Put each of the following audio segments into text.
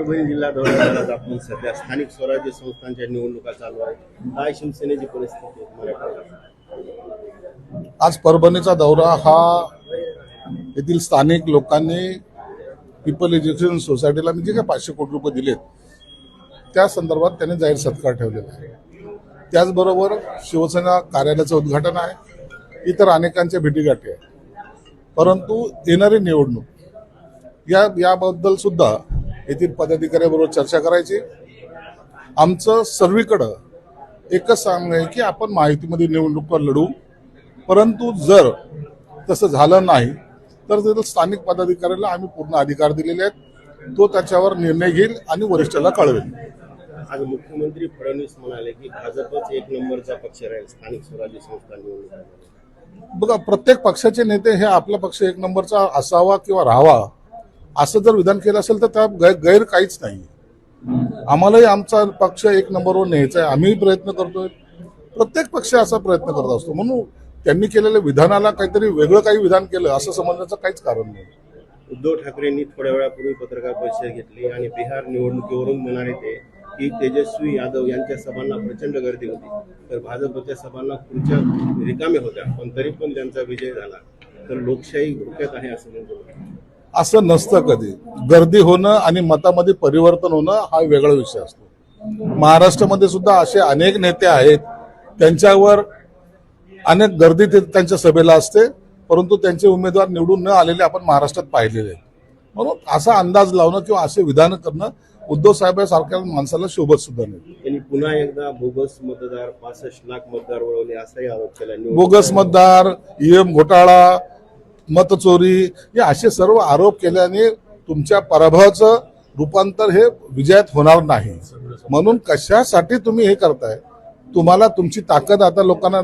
परभणी जिल्हा दौऱ्यात आपण सध्या स्थानिक स्वराज्य संस्थांच्या निवडणुका चालू आहेत. काय शिवसेनेची परिस्थिती आहे आज परभणीचा दौरा हा येथील स्थानिक लोकांनी पीपल एज्युकेशन सोसायटीला म्हणजे जे काही पाचशे कोटी रुपये दिलेत. त्या संदर्भात त्यांनी जाहीर सत्कार ठेवलेला आहे. त्याचबरोबर शिवसेना कार्यालयाचं उद्घाटन आहे. इतर अनेकांच्या भेटीगाठी आहेत. परंतु येणारी निवडणूक या याबद्दल सुद्धा येथील पदाधिकाऱ्याबरोबर चर्चा करायची. आमचं सर्वीकडं एकच सांगणं आहे की आपण माहितीमध्ये निवडणुका लढू परंतु जर तसं झालं नाही तर तिथं स्थानिक पदाधिकाऱ्याला आम्ही पूर्ण अधिकार दिलेले आहेत. तो त्याच्यावर निर्णय घेईल आणि वरिष्ठाला कळवेल. आज मुख्यमंत्री फडणवीस म्हणाले की भाजपच एक नंबरचा पक्ष राहील स्थानिक स्वराज्य संस्था निवडणुका बघा प्रत्येक पक्षाचे नेते हे आपला पक्ष एक नंबरचा असावा किंवा राहावा. असं जर विधान केलं असेल तर त्या गैर काहीच नाही आम्हालाही आमचा पक्ष एक नंबरवर न्यायचा आहे. आम्हीही प्रयत्न करतोय. प्रत्येक पक्ष असा प्रयत्न करत असतो. म्हणून त्यांनी केलेल्या विधानाला काहीतरी वेगळं काही विधान केलं असं समजण्याचं काहीच कारण नाही. उद्धव ठाकरेंनी थोड्या वेळापूर्वी पत्रकार परिषद घेतली आणि बिहार निवडणुकीवरून म्हणाले ते की तेजस्वी यादव यांच्या सभांना प्रचंड गर्दी होती. तर भाजपच्या सभांना खुर्च्या रिकाम्या होत्या पण तरी पण त्यांचा विजय झाला. तर लोकशाही धोक्यात आहे असं म्हणतो. असं नसतं कधी. गर्दी होणं आणि मतामध्ये परिवर्तन होणं हा वेगळा विषय असतो. महाराष्ट्रामध्ये सुद्धा असे अनेक नेते आहेत त्यांच्यावर अनेक गर्दी ते- त्यांच्या सभेला असते परंतु त्यांचे उमेदवार निवडून न आलेले आपण महाराष्ट्रात पाहिलेले म्हणून असा अंदाज लावणं किंवा असे विधान करणं उद्धव साहेबांसारख्या माणसाला शोभत सुद्धा नाही. त्यांनी पुन्हा एकदा बोगस मतदार पासष्ट लाख मतदार वळवले असाही आरोप केला. बोगस मतदार ईएम घोटाळा मतचोरी हे असे सर्व आरोप केल्याने तुमच्या पराभवाचं रूपांतर हे विजयात होणार नाही. म्हणून कशासाठी तुम्ही हे करताय? तुम्हाला तुमची ताकद आता लोकांना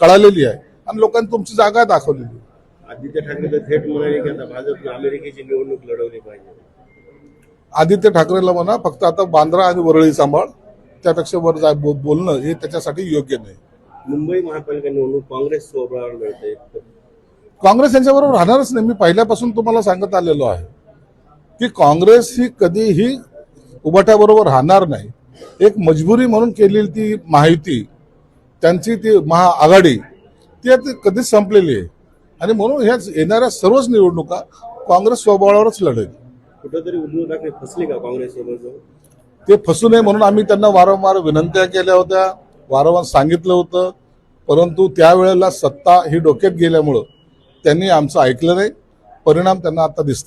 कळालेली आहे आणि लोकांनी तुमची जागा दाखवलेली आहे. आदित्य ठाकरे थेट म्हणाले की आता भाजपनं अमेरिकेची निवडणूक लढवली पाहिजे. आदित्य ठाकरेला म्हणा फक्त आता बांद्रा आणि वरळी सांभाळ त्यापेक्षा वर जाय बो- बोलणं हे त्याच्यासाठी योग्य नाही. मुंबई महापालिका निवडणूक काँग्रेस मिळते. काँग्रेस यांच्याबरोबर राहणारच नाही. मी पहिल्यापासून तुम्हाला सांगत आलेलो आहे की काँग्रेस ही कधीही उबाट्याबरोबर राहणार नाही. एक मजबुरी म्हणून केलेली ती माहिती त्यांची ती महाआघाडी ती आता कधीच संपलेली आहे. आणि म्हणून ह्या येणाऱ्या सर्वच निवडणुका काँग्रेस स्वबळावरच लढेल. कुठंतरी उद्धव ठाकरे फसले का काँग्रेस ते फसू नये म्हणून आम्ही त्यांना वारंवार विनंत्या केल्या होत्या वारंवार सांगितलं होतं. परंतु त्यावेळेला सत्ता ही डोक्यात गेल्यामुळं त्यांनी आमचं ऐकलं नाही. परिणाम त्यांना आता दिसत